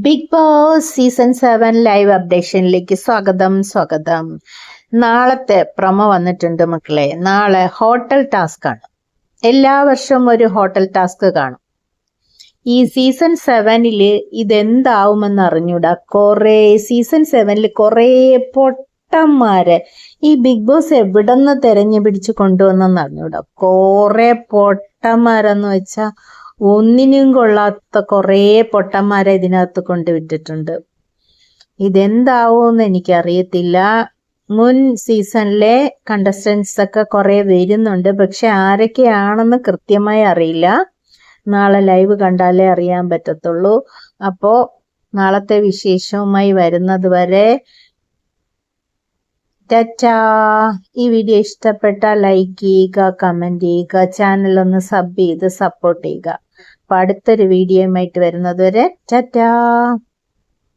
Bigg Boss season seven live അപ്ഡേഷനിലേക്ക് സ്വാഗതം സ്വാഗതം. നാളത്തെ പ്രമോ വന്നിട്ടുണ്ട് മക്കളെ. നാളെ ഹോട്ടൽ ടാസ്ക് ആണ്. എല്ലാ വർഷവും ഒരു ഹോട്ടൽ ടാസ്ക് കാണും. ഈ സീസൺ സെവനിൽ ഇതെന്താവുമെന്ന് അറിഞ്ഞൂടാ? കൊറേ സീസൺ സെവനിൽ കൊറേ പൊട്ടന്മാരെ ഈ ബിഗ് ബോസ് എവിടെന്ന് തെരഞ്ഞു പിടിച്ച് കൊണ്ടുവന്നെന്ന് അറിഞ്ഞൂടാ? കൊറേ പൊട്ടന്മാരെന്ന് വെച്ചാ ഒന്നിനും കൊള്ളാത്ത കുറേ പൊട്ടന്മാരെ ഇതിനകത്ത് കൊണ്ടുവിട്ടിട്ടുണ്ട് ഇതെന്താവോന്ന് എനിക്കറിയത്തില്ല. മുൻ സീസണിലെ കണ്ടസ്റ്റൻസ് ഒക്കെ കുറെ വരുന്നുണ്ട്. പക്ഷെ ആരൊക്കെയാണെന്ന് കൃത്യമായി അറിയില്ല. നാളെ ലൈവ് കണ്ടാലേ അറിയാൻ പറ്റത്തുള്ളൂ. അപ്പോ നാളത്തെ വിശേഷവുമായി വരുന്നത് വരെ ഈ വീഡിയോ ഇഷ്ടപ്പെട്ടാൽ ലൈക്ക് ചെയ്യുക കമന്റ് ചെയ്യുക ചാനൽ ഒന്ന് സബ് ചെയ്ത് സപ്പോർട്ട് ചെയ്യുക. അപ്പൊ അടുത്തൊരു വീഡിയോയുമായിട്ട് വരുന്നത് വരെ ടാറ്റാ!